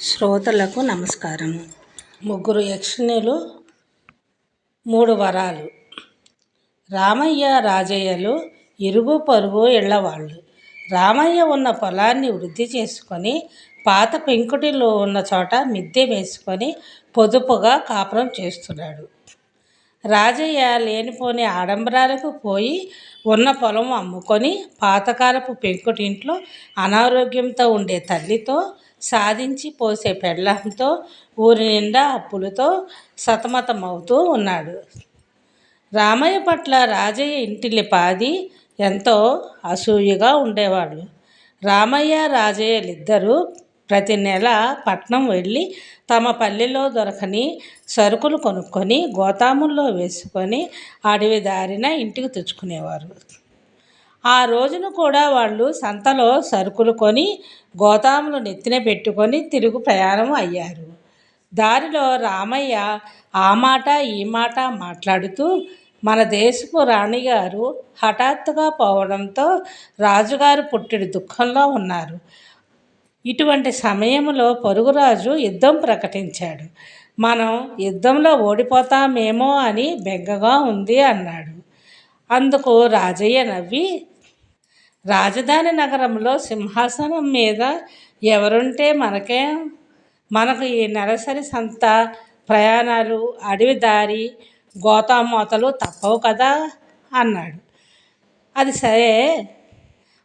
శ్రోతలకు నమస్కారం. ముగ్గురు యక్షిణులు మూడు వరాలు. రామయ్య రాజయ్యలు ఇరుగు పరుగు ఇళ్ళవాళ్ళు రామయ్య ఉన్న పొలాన్ని వృద్ధి చేసుకొని పాత పెంకుటిలో ఉన్న చోట మిద్దె వేసుకొని పొదుపుగా కాపురం చేస్తున్నాడు. రాజయ్య లేనిపోని ఆడంబరాలకు పోయి ఉన్న పొలం అమ్ముకొని పాతకాలపు పెంకుటింట్లో అనారోగ్యంతో ఉండే తల్లితో సాధించి పోసే పెళ్ళంతో ఊరి నిండా అప్పులతో సతమతమవుతూ ఉన్నాడు. రామయ్య పట్ల రాజయ్య ఇంటిల్లి పాది ఎంతో అసూయగా ఉండేవాళ్ళు. రామయ్య రాజయ్యలిద్దరూ ప్రతి నెల పట్నం వెళ్ళి తమ పల్లెలో దొరకని సరుకులు కొనుక్కొని గోతాముల్లో వేసుకొని అడవి దారిన ఇంటికి తెచ్చుకునేవారు. ఆ రోజున కూడా వాళ్ళు సంతలో సరుకులు కొని గోతాములు నెత్తిన పెట్టుకొని తిరుగు ప్రయాణం అయ్యారు. దారిలో రామయ్య ఆ మాట ఈ మాట మాట్లాడుతూ మన దేశపు రాణిగారు హఠాత్తుగా పోవడంతో రాజుగారు పుట్టిడి దుఃఖంలో ఉన్నారు. ఇటువంటి సమయంలో పొరుగురాజు యుద్ధం ప్రకటించాడు. మనం యుద్ధంలో ఓడిపోతామేమో అని బెంగగా ఉంది అన్నాడు. అందుకు రాజయ్య నవ్వి రాజధాని నగరంలో సింహాసనం మీద ఎవరుంటే మనకే మనకు ఈ నెలసరి సంత ప్రయాణాలు అడవి దారి గోతామోతలు తప్పవు కదా అన్నాడు. అది సరే.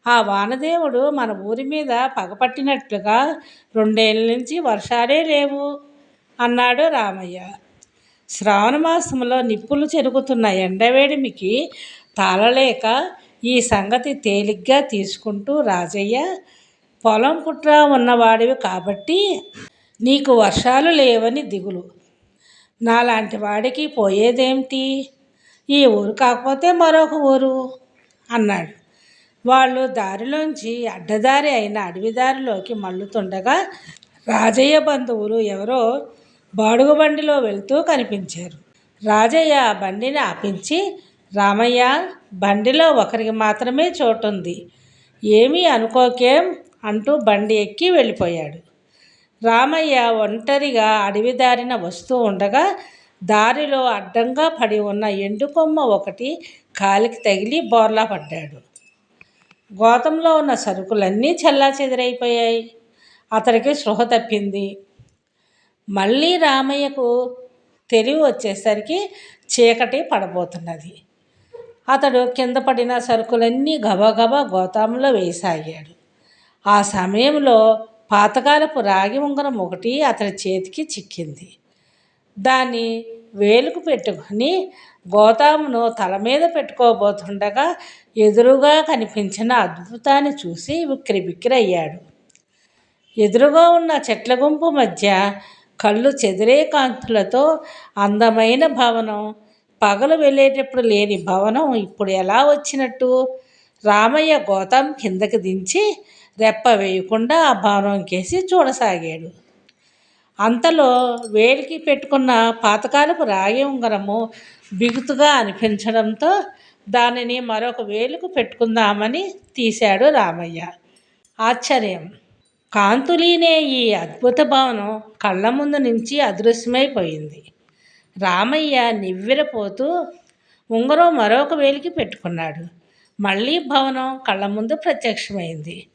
ఆ వానదేవుడు మన ఊరి మీద పగపట్టినట్లుగా రెండేళ్ళ నుంచి వర్షాలే లేవు అన్నాడు రామయ్య. శ్రావణ మాసంలో నిప్పులు చెరుగుతున్న ఎండవేడిమికి తాళలేక ఈ సంగతి తేలిగ్గా తీసుకుంటూ రాజయ్య పొలం పుట్ర ఉన్నవాడివి కాబట్టి నీకు వర్షాలు లేవని దిగులు. నాలాంటి వాడికి పోయేదేమిటి? ఈ ఊరు కాకపోతే మరొక ఊరు అన్నాడు. వాళ్ళు దారిలోంచి అడ్డదారి అయిన అడవిదారిలోకి మళ్ళుతుండగా రాజయ్య బంధువులు ఎవరో బాడుగు బండిలో వెళ్తూ కనిపించారు. రాజయ్య ఆ బండిని ఆపించి రామయ్య బండిలో ఒకరికి మాత్రమే చోటుంది. ఏమీ అనుకోకేం అంటూ బండి ఎక్కి వెళ్ళిపోయాడు. రామయ్య ఒంటరిగా అడవి దారిన వస్తూ ఉండగా దారిలో అడ్డంగా పడి ఉన్న ఎండుకొమ్మ ఒకటి కాలికి తగిలి బోర్లా పడ్డాడు. గోతంలో ఉన్న సరుకులన్నీ చల్లా చెదిరైపోయాయి అతడికి స్పృహ తప్పింది. మళ్ళీ రామయ్యకు తెలివి వచ్చేసరికి చీకటి పడబోతున్నది. అతడు కింద పడిన సరుకులన్నీ గబగబా గోతాంలో వేసాగాడు. ఆ సమయంలో పాతకాలపు రాగి ఉంగరం ఒకటి అతడి చేతికి చిక్కింది. దాన్ని వేలుకు పెట్టుకొని గోతామును తల మీద పెట్టుకోబోతుండగా ఎదురుగా కనిపించిన అద్భుతాన్ని చూసి బిక్కిరయ్యాడు ఎదురుగా ఉన్న చెట్ల గుంపు మధ్య కళ్ళు చెదిరే కాంతులతో అందమైన భవనం పగలు వెళ్ళేటప్పుడు లేని భవనం ఇప్పుడు ఎలా వచ్చినట్టు? రామయ్య గోతం కిందకి దించి రెప్ప వేయకుండా ఆ భవనం కేసి చూడసాగాడు. అంతలో వేలికి పెట్టుకున్న పాతకాలపు రాగి ఉంగరము బిగుతుగా అనిపించడంతో దానిని మరొక వేలుకు పెట్టుకుందామని తీశాడు రామయ్య. ఆశ్చర్యం. కాంతులీనే ఈ అద్భుత భవనం కళ్ళ ముందు నుంచి అదృశ్యమైపోయింది. రామయ్య నివ్వెరపోతూ ఉంగరం మరొక వేలికి పెట్టుకున్నాడు. మళ్ళీ భవనం కళ్ళ ముందు ప్రత్యక్షమైంది.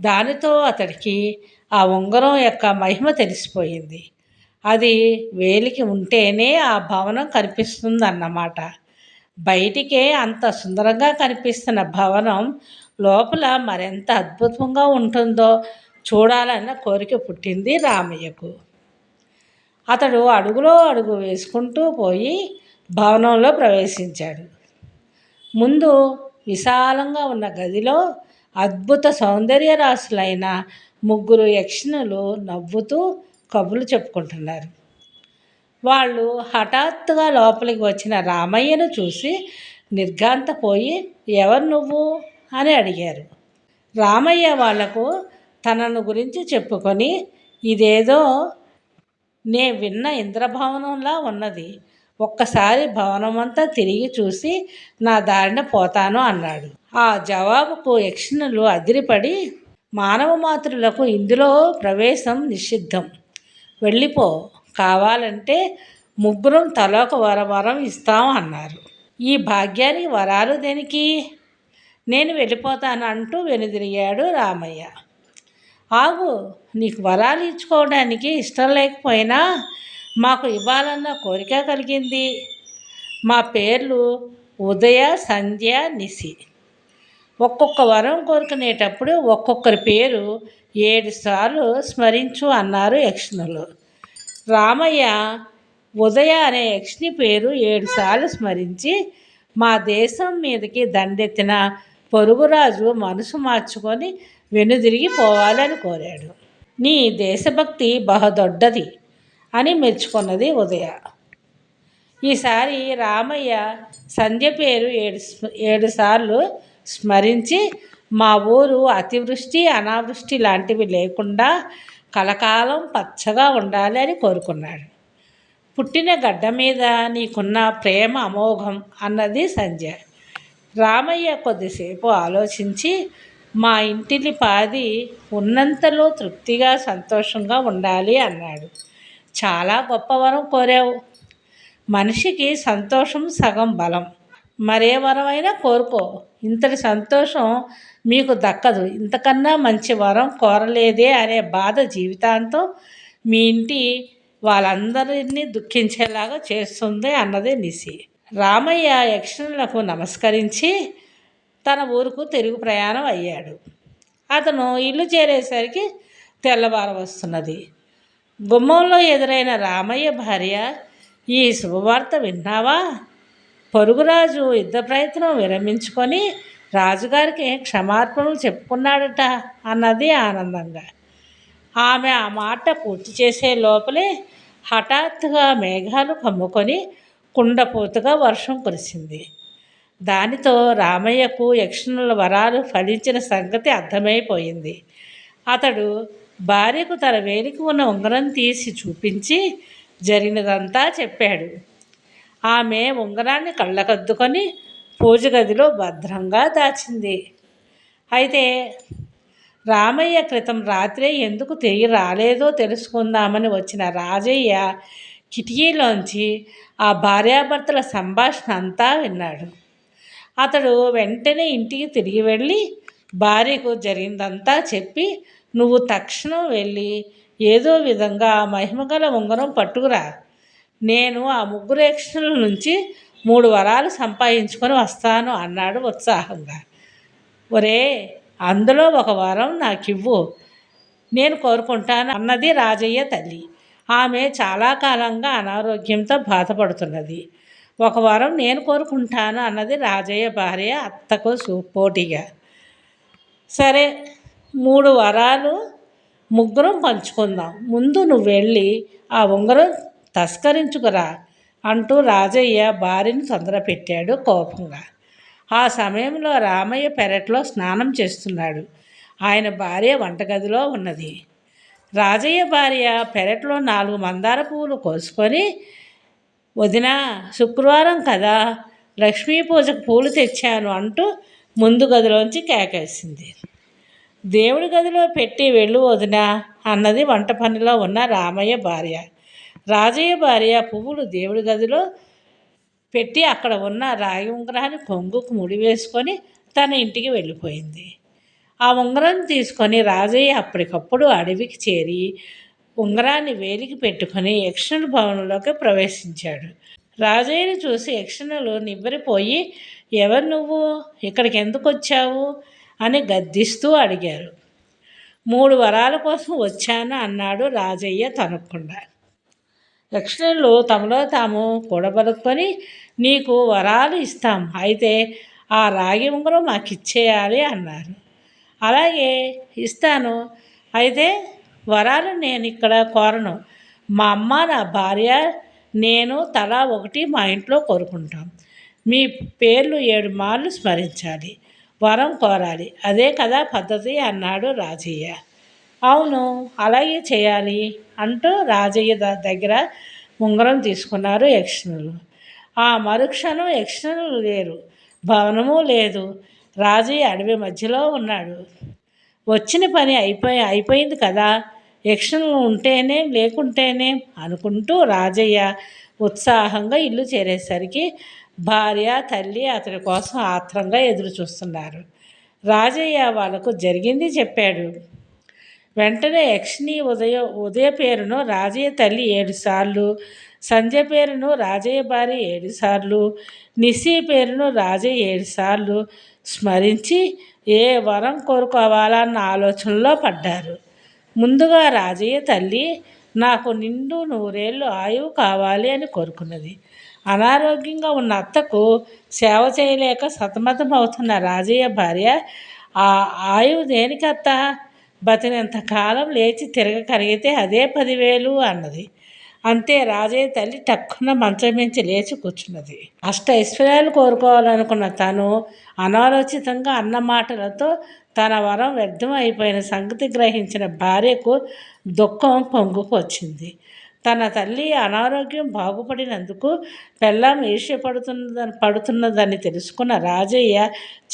దానితో అతడికి ఆ ఉంగరం యొక్క మహిమ తెలిసిపోయింది. అది వేలికి ఉంటేనే ఆ భవనం కనిపిస్తుందన్నమాట. బయటికే అంత సుందరంగా కనిపిస్తున్న భవనం లోపల మరెంత అద్భుతంగా ఉంటుందో చూడాలన్న కోరిక పుట్టింది రామయ్యకు. అతడు అడుగులో అడుగు వేసుకుంటూ పోయి భవనంలో ప్రవేశించాడు. ముందు విశాలంగా ఉన్న గదిలో అద్భుత సౌందర్యరాశులైన ముగ్గురు యక్షిణులు నవ్వుతూ కబుర్లు చెప్పుకుంటున్నారు. వాళ్ళు హఠాత్తుగా లోపలికి వచ్చిన రామయ్యను చూసి నిర్ఘాంతపోయి ఎవరు నువ్వు? అని అడిగారు. రామయ్య వాళ్ళకు తనను గురించి చెప్పుకొని ఇదేదో నే విన్న ఇంద్రభవనంలా ఉన్నది. ఒక్కసారి భవనమంతా తిరిగి చూసి నా దారిన పోతాను అన్నాడు. ఆ జవాబుకు యక్షిణులు అదిరిపడి మానవ మాతృలకు ఇందులో ప్రవేశం నిషిద్ధం. వెళ్ళిపో. కావాలంటే ముగ్గురం తలోక వర వరం ఇస్తాం అన్నారు. ఈ భాగ్యానికి వరాలు దేనికి? నేను వెళ్ళిపోతాను అంటూ వెనుదిరిగాడు రామయ్య. ఆగు నీకు వరాలు ఇచ్చుకోవడానికి ఇష్టం లేకపోయినా మాకు ఇవ్వాలన్న కోరిక కలిగింది. మా పేర్లు ఉదయ సంధ్య నిసి ఒక్కొక్క వరం కోరుకునేటప్పుడు ఒక్కొక్కరి పేరు ఏడు సార్లు స్మరించు అన్నారు యక్షణులు. రామయ్య ఉదయ అనే యక్షిణి పేరు ఏడుసార్లు స్మరించి మా దేశం మీదకి దండెత్తిన పొరుగురాజు మనసు మార్చుకొని వెనుదిరిగి పోవాలని కోరాడు. నీ దేశభక్తి బహదొడ్డది అని మెచ్చుకున్నది ఉదయ. ఈసారి రామయ్య సంధ్య పేరు ఏడు ఏడుసార్లు స్మరించి మా ఊరు అతివృష్టి అనావృష్టి లాంటివి లేకుండా కలకాలం పచ్చగా ఉండాలి అని కోరుకున్నాడు. పుట్టిన గడ్డ మీద నీకున్న ప్రేమ అమోఘం అన్నది సంజయ్ రామయ్య కొద్దిసేపు ఆలోచించి మా ఇంటిని పాది ఉన్నంతలో తృప్తిగా సంతోషంగా ఉండాలి అన్నాడు. చాలా గొప్ప వరం కోరావు. మనిషికి సంతోషం సగం బలం. మరే వరమైనా కోరుకో. ఇంతటి సంతోషం మీకు దక్కదు. ఇంతకన్నా మంచి వరం కోరలేదే అనే బాధ జీవితాంతం మీ ఇంటి వాళ్ళందరినీ దుఃఖించేలాగా చేస్తుంది అన్నది నిసి. రామయ్య యక్షణులకు నమస్కరించి తన ఊరుకు తిరుగు ప్రయాణం అయ్యాడు. అతను ఇల్లు చేరేసరికి తెల్లవార వస్తున్నది. గుమ్మంలో ఎదురైన రామయ్య భార్య ఈ శుభవార్త విన్నావా? పొరుగురాజు యుద్ధ ప్రయత్నం విరమించుకొని రాజుగారికి క్షమార్పణలు చెప్పుకున్నాడట అన్నది ఆనందంగా. ఆమె ఆ మాట పూర్తి చేసే లోపలే హఠాత్తుగా మేఘాలు కమ్ముకొని కుండపోతుగా వర్షం కురిసింది. దానితో రామయ్యకు యక్షణుల వరాలు ఫలించిన సంగతి అర్థమైపోయింది. అతడు భార్యకు తన వేలికి ఉన్న ఉంగరం తీసి చూపించి జరిగినదంతా చెప్పాడు. ఆమె ఉంగరాన్ని కళ్ళకద్దుకొని పూజ గదిలో భద్రంగా దాచింది. అయితే రామయ్య క్రితం రాత్రే ఎందుకు తిరిగి రాలేదో తెలుసుకుందామని వచ్చిన రాజయ్య కిటికీలోంచి ఆ భార్యాభర్తల సంభాషణ అంతా విన్నాడు. అతడు వెంటనే ఇంటికి తిరిగి వెళ్ళి భార్యకు జరిగిందంతా చెప్పి నువ్వు తక్షణం వెళ్ళి ఏదో విధంగా మహిమగల ఉంగరం పట్టుకురా. నేను ఆ ముగ్గురు నుంచి మూడు వరాలు సంపాదించుకొని వస్తాను అన్నాడు ఉత్సాహంగా. ఒరే అందులో ఒక వరం నాకు ఇవ్వు నేను కోరుకుంటాను అన్నది రాజయ్య తల్లి. ఆమె చాలా కాలంగా అనారోగ్యంతో బాధపడుతున్నది. ఒక వరం నేను కోరుకుంటాను అన్నది రాజయ్య భార్య అత్తకు పోటీగా సరే మూడు వరాలు ముగ్గురం పంచుకుందాం. ముందు నువ్వు వెళ్ళి ఆ ఉంగరం తస్కరించుకురా అంటూ రాజయ్య భార్యను తొందరపెట్టాడు కోపంగా. ఆ సమయంలో రామయ్య పెరట్లో స్నానం చేస్తున్నాడు. ఆయన భార్య వంటగదిలో ఉన్నది. రాజయ్య భార్య పెరట్లో నాలుగు మందార పువ్వులు కోసుకొని వదిన శుక్రవారం కదా లక్ష్మీ పూజకు పూలు తెచ్చాను అంటూ ముందు గదిలోంచి కేకేసింది. దేవుడి గదిలో పెట్టి వెళ్ళు వదిన అన్నది వంట పనిలో ఉన్న రామయ్య భార్య. రాజయ్య భార్య పువ్వులు దేవుడి గదిలో పెట్టి అక్కడ ఉన్న రాగి ఉంగరాన్ని కొంగుకు ముడి వేసుకొని తన ఇంటికి వెళ్ళిపోయింది. ఆ ఉంగరం తీసుకొని రాజయ్య అప్పటికప్పుడు అడవికి చేరి ఉంగరాన్ని వేలికి పెట్టుకొని యక్షణ భవనంలోకి ప్రవేశించాడు. రాజయ్యను చూసి యక్షణులు నివ్వరిపోయి ఎవరు నువ్వు? ఇక్కడికి ఎందుకు వచ్చావు? అని గద్దిస్తూ అడిగారు. మూడు వరాల కోసం వచ్చాను అన్నాడు రాజయ్య తనకుండా. యక్షణులు తమలో తాము కూడబలుక్కొని నీకు వరాలు ఇస్తాం అయితే ఆ రాగి ఉంగరం మాకు ఇచ్చేయాలి అన్నారు. అలాగే ఇస్తాను అయితే వరాలు నేను ఇక్కడ కోరను. మా అమ్మ నా భార్య నేను తలా ఒకటి మా ఇంట్లో కోరుకుంటాం. మీ పేర్లు ఏడు మార్లు స్మరించాలి. వరం కోరాలి. అదే కదా పద్ధతి అన్నాడు రాజయ్య. అవును అలాగే చేయాలి అంటూ రాజయ్య దగ్గర ఉంగరం తీసుకున్నారు యక్షణులు ఆ మరుక్షణం యక్షణులు లేరు. భవనము లేదు. రాజయ్య అడవి మధ్యలో ఉన్నాడు. వచ్చిన పని అయిపోయి అయిపోయింది కదా. యక్షణలు ఉంటేనే లేకుంటేనే అనుకుంటూ రాజయ్య ఉత్సాహంగా ఇల్లు చేరేసరికి భార్య తల్లి అతడి కోసం ఆత్రంగా ఎదురు చూస్తున్నారు రాజయ్య వాళ్ళకు జరిగింది చెప్పాడు. వెంటనే యక్షిణి ఉదయ ఉదయ పేరును రాజయ్య తల్లి ఏడుసార్లు సంధ్య పేరును రాజయ్య భార్య ఏడుసార్లు నిసి పేరును రాజయ్య ఏడుసార్లు స్మరించి ఏ వరం కోరుకోవాలన్న ఆలోచనలో పడ్డారు. ముందుగా రాజయ్య తల్లి నాకు నిండు నూరేళ్ళు ఆయువు కావాలి అని కోరుకున్నది. అనారోగ్యంగా ఉన్న అత్తకు సేవ చేయలేక సతమతం అవుతున్న రాజయ్య భార్య ఆ ఆయువు దేనికి అత్త బతినంత కాలం లేచి తిరగగలిగితే అదే పదివేలు అన్నది. అంతే రాజయ్య తల్లి టక్కున మంచం మించి లేచి కూర్చున్నది. అష్ట ఐశ్వర్యాలు కోరుకోవాలనుకున్న తను అనాలోచితంగా అన్న మాటలతో తన వరం వ్యర్థం అయిపోయిన సంగతి గ్రహించిన భార్యకు దుఃఖం పొంగుకొచ్చింది తన తల్లి అనారోగ్యం బాగుపడినందుకు పెళ్ళాం ఈర్ష్యపడుతున్నదని పడుతున్నదని తెలుసుకున్న రాజయ్య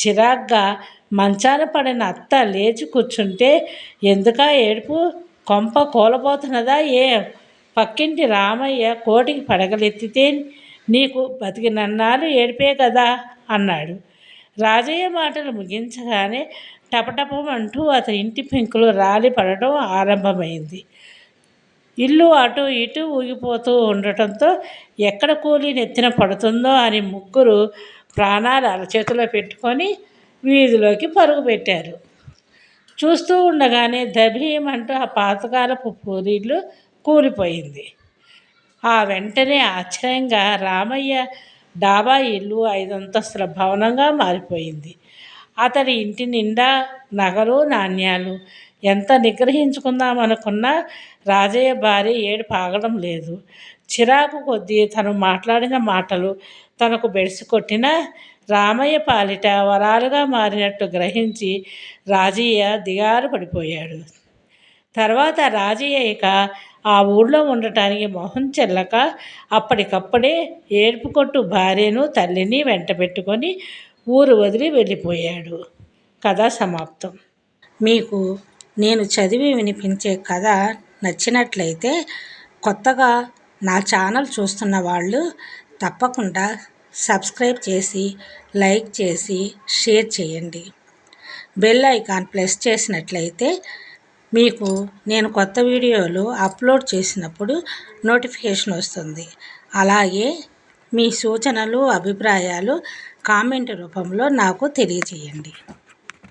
చిరాగ్గా మంచాన పడిన అత్త లేచి కూర్చుంటే ఎందుకా ఏడుపు? కొంప కూలబోతున్నదా ఏ? పక్కింటి రామయ్య కోటికి పడగలెత్తితే నీకు బతికినన్నాళ్ళు ఏడిపే కదా అన్నాడు. రాజయ్య మాటలు ముగించగానే టపటపమంటూ అతని ఇంటి పెంకులు రాలి పడటం ఆరంభమైంది. ఇల్లు అటు ఇటు ఊగిపోతూ ఉండటంతో ఎక్కడ కూలి నెత్తిన పడుతుందో అని ముగ్గురు ప్రాణాలు అరచేతిలో పెట్టుకొని వీధిలోకి పరుగు పెట్టారు. చూస్తూ ఉండగానే దభీమంటూ ఆ పాతకాలపు పూరీలు కూలిపోయింది. ఆ వెంటనే ఆశ్చర్యంగా రామయ్య డాబా ఇల్లు ఐదంతస్తుల భవనంగా మారిపోయింది. అతడి ఇంటి నిండా నగలు నాణ్యాలు. ఎంత నిగ్రహించుకుందామనుకున్నా రాజయ్య భార్య ఏడు పాగడం లేదు. చిరాకు కొద్దీ తను మాట్లాడిన మాటలు తనకు బెడిసి కొట్టిన రామయ్య పాలిట వరాలుగా మారినట్టు గ్రహించి రాజయ్య దిగారు పడిపోయాడు. తర్వాత రాజయ్య ఇక ఆ ఊళ్ళో ఉండటానికి మొహం చెల్లక అప్పటికప్పుడే ఏడుపు కొట్టు భార్యను తల్లిని వెంట పెట్టుకొని ఊరు వదిలి వెళ్ళిపోయాడు. కథ సమాప్తం. మీకు నేను చదివి వినిపించే కథ నచ్చినట్లయితే కొత్తగా నా ఛానల్ చూస్తున్న వాళ్ళు తప్పకుండా సబ్స్క్రైబ్ చేసి లైక్ చేసి షేర్ చేయండి. బెల్ ఐకాన్ ప్రెస్ చేసినట్లయితే మీకు నేను కొత్త వీడియోలు అప్లోడ్ చేసినప్పుడు నోటిఫికేషన్ వస్తుంది. అలాగే మీ సూచనలు అభిప్రాయాలు కామెంట్ రూపంలో నాకు తెలియజేయండి.